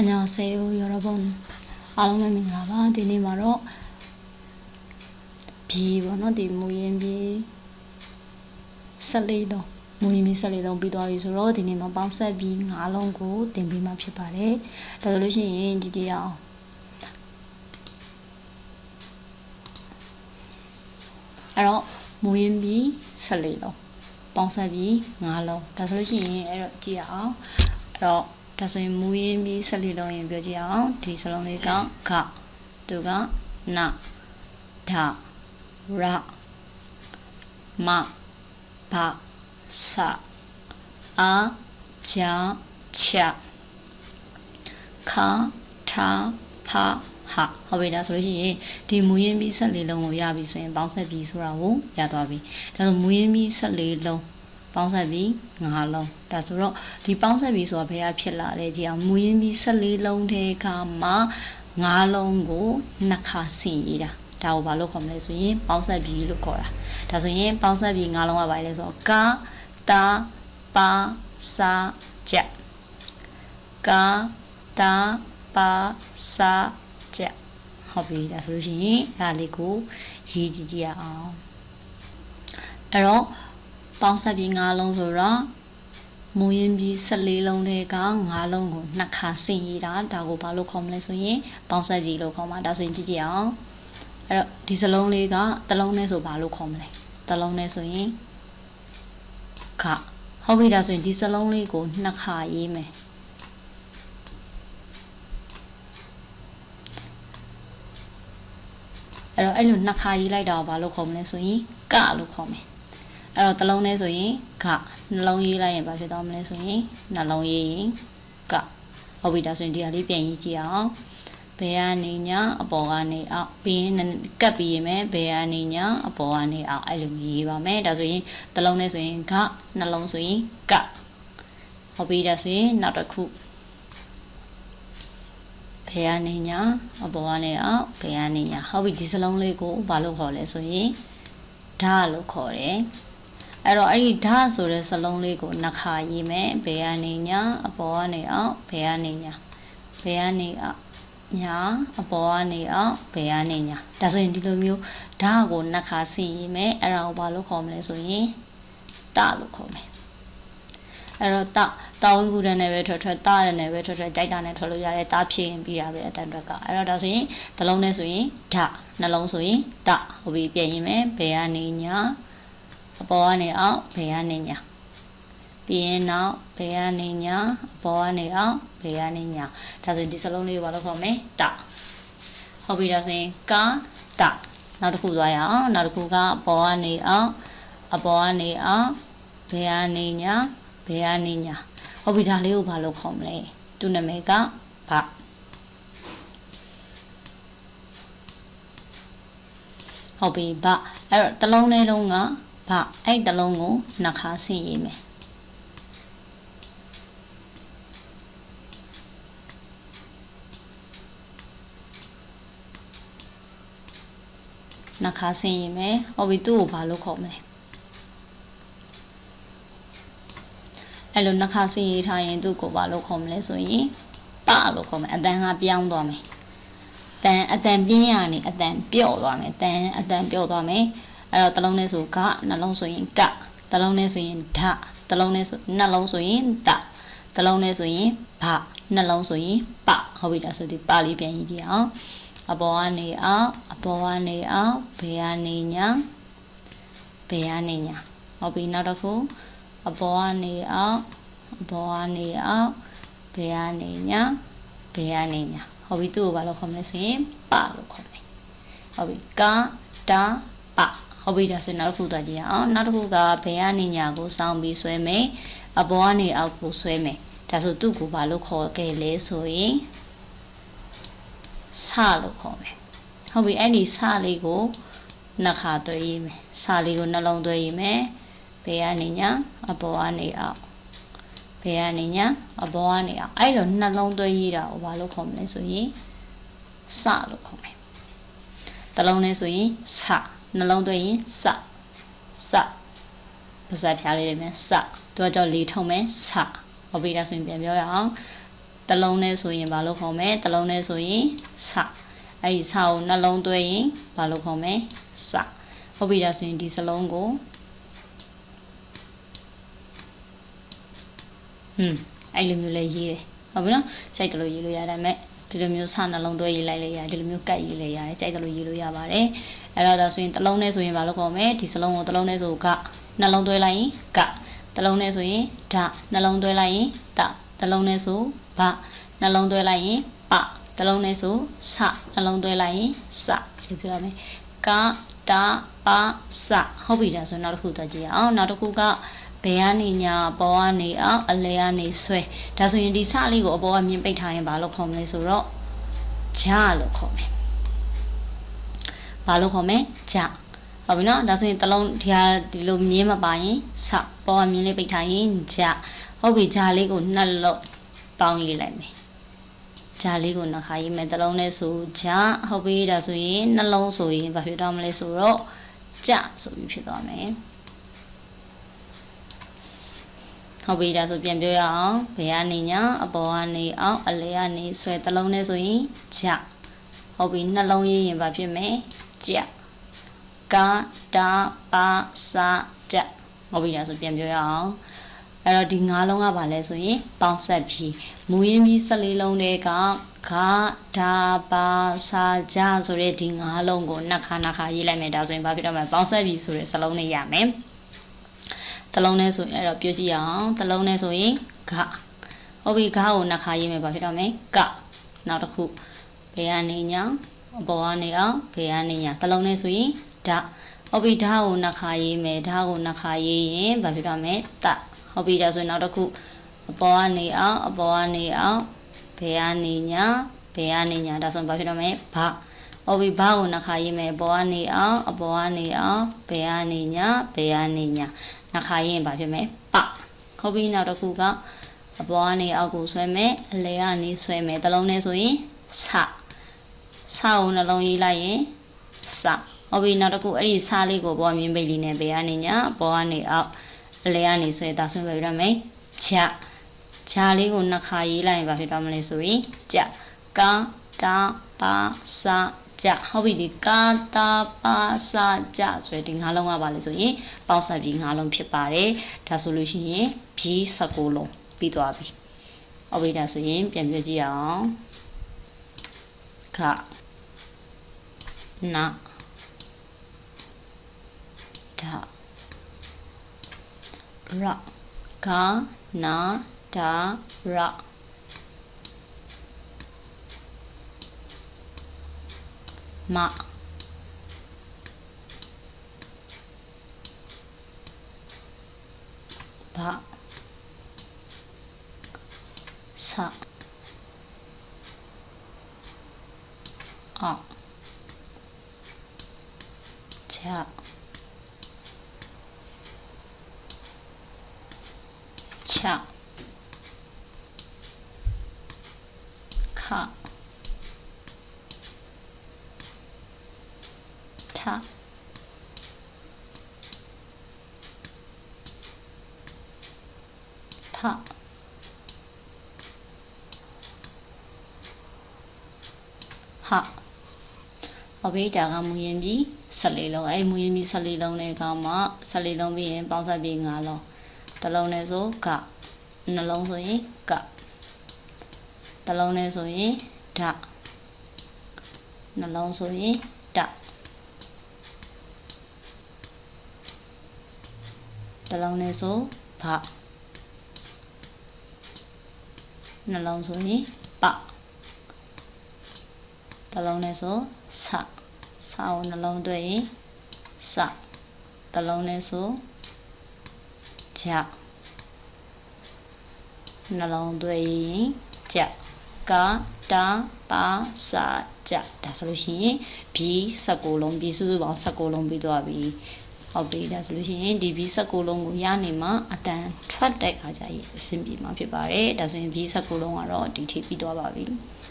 အညာဆေယိုရောရဘုံအားလုံးပဲမင်္ဂလာပါဒီနေ့မှာတော့ဘီပေါ့နော်ဒီမူရင်းဘီ14တော့မူရင်းဘီ14တော့ပြီးသွားပြီဆိုတော့ဒီနေ့မှာပေါင်းဆက်ပြီး9လုံးကိုတင်ပေးမှာဖြစ်ပါတယ်ဒါဆိုလို့ရှိရင်ကြည့်ကြရအောင်အဲ့တော့မူရင်းဘီ14တော့ပေါင်းဆက်ပြီး9လုံးဒါဆိုလို့ရှိရင်အဲ့တော့ကြည့်ရအောင်အဲ့တော့ ဒါဆိုရင်မူရင်းပြီးဆက်လက်လုံးရင်ပြောကြည့်အောင်ဒီစလုံးလေးကခသူကနဓာရမဘဆအာချာချခထာဖဟာဟုတ်ပြီဒါဆိုလို့ရှိရင်ဒီမူရင်းပြီးဆက်လေးလုံးကိုရပြီဆိုရင်ပေါင်းဆက်ပြီးဆိုတာကိုရသွားပြီဒါဆိုမူရင်းပြီးဆက်လေးလုံး ပေါင်းဆက်ပြီး9လုံးဒါဆိုတော့ဒီပေါင်းဆက်ပြီးဆိုတာဘယ်ကဖြစ်လာလဲကြည့်အောင်မူရင်းပြီး14လုံးထဲကမှ9လုံးကိုနှစ်ခါဆင်ရတာဒါကိုဘာလို့ခေါ်မလဲဆိုရင်ပေါင်းဆက်ပြီးလို့ခေါ်တာဒါဆိုရင်ပေါင်းဆက်ပြီး9လုံးကဘာလဲဆိုတော့ကာတာပါစာကြကာတာပါစာကြဟုတ်ပြီဒါဆိုလို့ရှိရင်အဲ့ဒါလေးကိုရေးကြည့်ကြည့်ရအောင်အဲ့တော့ ပေါင်းဆက်ပြီး9လုံးဆိုတော့မူရင်ပြီး14လုံးတွေက9လုံးကိုနှစ်ခါဆင်ရတာဒါကိုဘာလို့ခေါ်မလဲဆိုရင်ပေါင်းဆက်ပြီးလို့ခေါ်မှာဒါဆိုရင်ကြည့်ကြည့်အောင်အဲ့တော့ဒီစလုံးလေးကတစ်လုံးနဲ့ဆိုဘာလို့ခေါ်မလဲတစ်လုံးနဲ့ဆိုရင်ခဟုတ်ပြီဒါဆိုရင်ဒီစလုံးလေးကိုနှစ်ခါရေးမယ်အဲ့တော့အဲ့လိုနှစ်ခါရေးလိုက်တာကိုဘာလို့ခေါ်မလဲဆိုရင်ကလို့ခေါ်မယ် အဲ့တော့တစ်လုံးနဲ့ဆိုရင်ခနှလုံးရေးလိုက်ရင်ဘာဖြစ်သွားမလဲဆိုရင်နှလုံးရေးရင်ကဟုတ်ပြီဒါဆိုရင်ဒီဟာလေးပြန်ရေးကြည့်အောင်ဘယ်ကနေညာအပေါ်ကနေအောက်ပြီးရင်ကပ်ပြီးရင်ပဲဘယ်ကနေညာအပေါ်ကနေအောက်အဲ့လိုမျိုးရေးပါမယ်ဒါဆိုရင်တစ်လုံးနဲ့ဆိုရင်ခနှလုံးဆိုရင်ကဟုတ်ပြီဒါဆိုရင်နောက်တစ်ခုဘယ်ကနေညာအပေါ်ကနေအောက်ဘယ်ကနေညာဟုတ်ပြီဒီစလုံးလေးကိုဘာလို့ခေါ်လဲဆိုရင်ဓာတ်လို့ခေါ်တယ် အဲ့တော့အဲ့ဒီဓာတ်ဆိုတဲ့စလုံးလေးကိုနှစ်ခါရေးမယ်ဘယ်ကနေညာအပေါ်ကနေအောက်ဘယ်ကနေညာဘယ်ကနေအောက်ညာအပေါ်ကနေအောက်ဘယ်ကနေညာဒါဆိုရင်ဒီလိုမျိုးဓာတ်ကိုနှစ်ခါဆင်ရေးမယ်အဲ့ဒါကိုဘာလို့ခေါ်မလဲဆိုရင်တလို့ခေါ်မယ်အဲ့တော့တတာဝန်ကူတဲ့နဲ့ပဲထွက်ထွက်တားတဲ့နဲ့ပဲထွက်ထွက်ကြိုက်တာနဲ့ထွက်လို့ရတယ်တားဖြစ်ရင်ပြီးတာပဲအတန်တွက်ကအဲ့တော့ဒါဆိုရင်တစ်လုံးနဲ့ဆိုရင်ဓာနှလုံးဆိုရင်တဟုတ်ပြီပြင်ရင်မယ်ဘယ်ကနေညာ အပေါ်ကနေအောက်ဘယ်ကနေညာပြီးရင်နောက်ဘယ်ကနေညာအပေါ်ကနေအောက်ဘယ်ကနေညာဒါဆိုရင်ဒီစလုံးလေးကိုဘာလို့ခေါ်မလဲတဟုတ်ပြီဒါဆိုရင်ကာတနောက်တစ်ခုသွားရအောင်နောက်တစ်ခုကအပေါ်ကနေအောက်အပေါ်ကနေအောက်ဘယ်ကနေညာဘယ်ကနေညာဟုတ်ပြီဒါလေးကိုဘာလို့ခေါ်မလဲသူ့နာမည်ကဗဟုတ်ပြီဗအဲ့တော့တစ်လုံးလေးလုံးက ဗအဲ့တစ်လုံးကိုနှစ်ခါဆင့်ရေးမယ်နှစ်ခါဆင့်ရေးမယ်ဟုတ်ပြီသူ့ကိုဘာလို့ခေါ်မလဲအဲ့လိုနှစ်ခါဆင်းရေးထားရင်သူ့ကိုဘာလို့ခေါ်မလဲဆိုရင်ပလို့ခေါ်မယ်အတန်ကပြောင်းသွားမယ်တန်အတန်ပြင်းရနေအတန်ပြော့သွားမယ်တန်အတန်ပြော့သွားမယ် အဲ့တော့တလုံးနဲ့ဆိုကနှလုံးဆိုရင်ကတလုံးနဲ့ဆိုရင်ဓတလုံးနဲ့ဆိုနှလုံးဆိုရင်တတလုံးနဲ့ဆိုရင်ဘနှလုံးဆိုရင်ပဟုတ်ပြီလားဆိုဒီပါလေးပြန်ကြည့်ကြအောင်အပေါ်ကနေအောင်အပေါ်ကနေအောင်ဘေးကနေညာဘေးကနေညာဟုတ်ပြီနောက်တစ်ခုအပေါ်ကနေအောက်အပေါ်ကနေအောက်ဘယ်ကနေညာဘယ်ကနေညာဟုတ်ပြီသူ့ကိုဘာလို့ခေါ်မလဲဆိုရင်ပလို့ခေါ်မယ်ဟုတ်ပြီကာတာပ ဟုတ်ပြီဒါဆိုနောက်တစ်ခုသွားကြည့်အောင်နောက်တစ်ခုကဘယ်ကနေညာကိုစောင်းပြီးဆွဲမယ်အပေါ်ကနေအောက်ကိုဆွဲမယ်ဒါဆိုသူ့ကိုဘာလို့ခေါ်ခဲ့လဲဆိုရင်ဆလို့ခေါ်မယ်ဟုတ်ပြီအဲ့ဒီဆလေးကိုနှစ်ခါသွဲရေးမယ်ဆလေးကိုနှလုံးသွဲရေးမယ်ဘယ်ကနေညာအပေါ်ကနေအောက်ဘယ်ကနေညာအပေါ်ကနေအောက်အဲ့လိုနှလုံးသွင်းရတာကိုဘာလို့ခေါ်မလဲဆိုရင်စလို့ခေါ်မယ်တလုံးနဲ့ဆိုရင်စ နှလုံးသွင်းရင်စစပါဇာဖျားလေးတွေနဲ့စသူကကြောင့်လေထုံမယ်စဟုတ်ပြီဒါဆိုရင်ပြန်ပြောရအောင်တတလုံးနဲ့ဆိုရင်ဘာလို့ခေါ်မလဲတလုံးနဲ့ဆိုရင်စအဲ့ဒီစကိုနှလုံးသွဲရင်ဘာလို့ခေါ်မလဲစဟုတ်ပြီဒါဆိုရင်ဒီစလုံးကိုဟွန်းအဲ့လိုမျိုးလေးရေးတယ်ဟုတ်ပြီနော်စိတ်တလို့ရေးလို့ရတယ်မဲ့ ဒီလိုမျိုးစနှလုံးသွဲရေးလိုက်လေရတယ်ဒီလိုမျိုးကတ်ရေးလေရတယ်စိတ်တလို့ရေးလို့ရပါတယ်အဲ့တော့ဒါဆိုရင်တလုံးနဲ့ဆိုရင်ဘာလို့ခေါ်မလဲဒီစလုံးကိုတလုံးနဲ့ဆိုကနှလုံးသွဲလိုက်ရင်ကတလုံးနဲ့ဆိုရင်ဓနှလုံးသွဲလိုက်ရင်တတလုံးနဲ့ဆိုဘနှလုံးသွဲလိုက်ရင်ပတလုံးနဲ့ဆိုစနှလုံးသွဲလိုက်ရင်စဒီပြောရမယ်ကတာပါစဟုတ်ပြီဒါဆိုနောက်တစ်ခုသွားကြည့်အောင်နောက်တစ်ခုက ဘယ်ကနေညာပေါ်ကနေအောင်အလဲကနေဆွဲဒါဆိုရင်ဒီစလေးကိုအပေါ်ကမြင်ပိတ်ထားရင်ဘာလို့ခေါ်မလဲဆိုတော့ဂျာလို့ခေါ်မယ်ဘာလို့ခေါ်မလဲဂျာဟုတ်ပြီနော်ဒါဆိုရင်တလုံးဒီဟာဒီလိုမြင်မပါရင်စပေါ်ကမြင်လေးပိတ်ထားရင်ဂျာဟုတ်ပြီဂျာလေးကိုနှက်လို့ပေါင်းရေးလိုက်မယ်ဂျာလေးကိုနှခါရေးမယ်တလုံးနဲ့ဆိုဂျာဟုတ်ပြီဒါဆိုရင်နှလုံးဆိုရင်ဘာဖြစ်တော့မလဲဆိုတော့ဂျဆိုပြီးဖြစ်သွားမယ် ဟုတ်ပြီဒါဆိုပြန်ပြောရအောင်ဘယ်ကနေညာအပေါ်ကနေအောင်အလဲကနေဆွဲတလုံးနဲ့ဆိုရင်ဂျဟုတ်ပြီနှလုံးရေးရင်ဘာဖြစ်မလဲဂျကာတာပါစာဂျဟုတ်ပြီဒါဆိုပြန်ပြောရအောင်အဲ့တော့ဒီငါးလုံးကဘာလဲဆိုရင်ပေါင်းဆက်ပြီးမူရင်းပြီး၁၄လုံးတွေကခါဒါပါစာကြဆိုတဲ့ဒီငါးလုံးကိုနှစ်ခါနှစ်ခါရေးလိုက်မယ်ဒါဆိုရင်ဘာဖြစ်တော့မလဲပေါင်းဆက်ပြီးဆိုတဲ့စလုံးနဲ့ရမယ် တလုံးနဲ့ဆိုရင်အဲ့တော့ပြောကြည့်အောင်တလုံးနဲ့ဆိုရင်ဂဟုတ်ပြီဂကိုနှစ်ခါရေးမယ်ဘာဖြစ်တော့မလဲကနောက်တစ်ခုဘယ်ကနေညာအပေါ်ကနေအောင်ဘယ်ကနေညာတလုံးနဲ့ဆိုရင်ဓဟုတ်ပြီဓကိုနှစ်ခါရေးမယ်ဓကိုနှစ်ခါရေးရင်ဘာဖြစ်တော့မလဲတဟုတ်ပြီဒါဆိုရင်နောက်တစ်ခုအပေါ်ကနေအောင်အပေါ်ကနေအောင်ဘယ်ကနေညာဘယ်ကနေညာဒါဆိုရင်ဘာဖြစ်တော့မလဲဘာဟုတ်ပြီဘာကိုနှစ်ခါရေးမယ်အပေါ်ကနေအောင်အပေါ်ကနေအောင်ဘယ်ကနေညာဘယ်ကနေညာ နှစ်ခါရေးရင်ဘာဖြစ်မလဲပဟုတ်ပြီနောက်တစ်ခုကအပေါ်ကနေအောက်ကိုဆွဲမယ်အလဲကနေဆွဲမယ်တလုံးနဲ့ဆိုရင်စစကိုနှလုံးရေးလိုက်ရင်စဟုတ်ပြီနောက်တစ်ခုအဲ့ဒီစားလေးကိုပေါ်မြင်ပိတ်လေးနဲ့ဘယ်ကနေညာပေါ်ကနေအောက်အလဲကနေဆွဲတာဆွဲပြရမယ်ချချာလေးကိုနှစ်ခါရေးလိုက်ရင်ဘာဖြစ်သွားမလဲဆိုရင်ကြကာတာပါစာ ကြဟုတ်ပြီဒီကာတာပါစာကြဆိုတဲ့ဒီငါးလုံးကပါလဲဆိုရင်ပေါင်းစပ်ပြီးငါးလုံးဖြစ်ပါတယ်ဒါဆိုလို့ရှိရင်ဘီ16လုံးပြီးသွားပြီဟုတ်ပြီဒါဆိုရင်ပြန်ပြကြည့်အောင်ခနာဒါရကာနာဒါရ မဘာစအချချခ ထထဟာအဘိဒါကမူရင်ပြီး14လုံးအဲ့မူရင်ပြီး14လုံးနဲ့ကမှ14လုံးပြီးရင်ပေါင်းစပ်ပြီး5လုံးတစ်လုံးနဲ့ဆိုကနှလုံးဆိုရင်ကတစ်လုံးနဲ့ဆိုရင်ဓနှလုံးဆိုရင် တတစ်လုံးနဲ့ဆိုဖနှလုံးဆိုရင်ပတစ်လုံးနဲ့ဆိုဆဆအောင်နှလုံးတွေ့ရင်စတစ်လုံးနဲ့ဆိုကြနှလုံးသွဲရင်ကြကာတာပါစာကြဒါဆိုလို့ရှိရင်ဘီ16လုံးဘီစုစုပေါင်း16လုံးပြီးသွားပြီ ဟုတ်ပြီဒါဆိုလို့ရှိရင်ဒီဘီ16 လုံးကိုရနေမှအတန်ထွက်တဲ့ခါကျရင်အဆင်ပြေမှာဖြစ်ပါတယ်ဒါဆိုရင်ဘီ16 လုံးကတော့ဒီထိပြီးသွားပါပြီ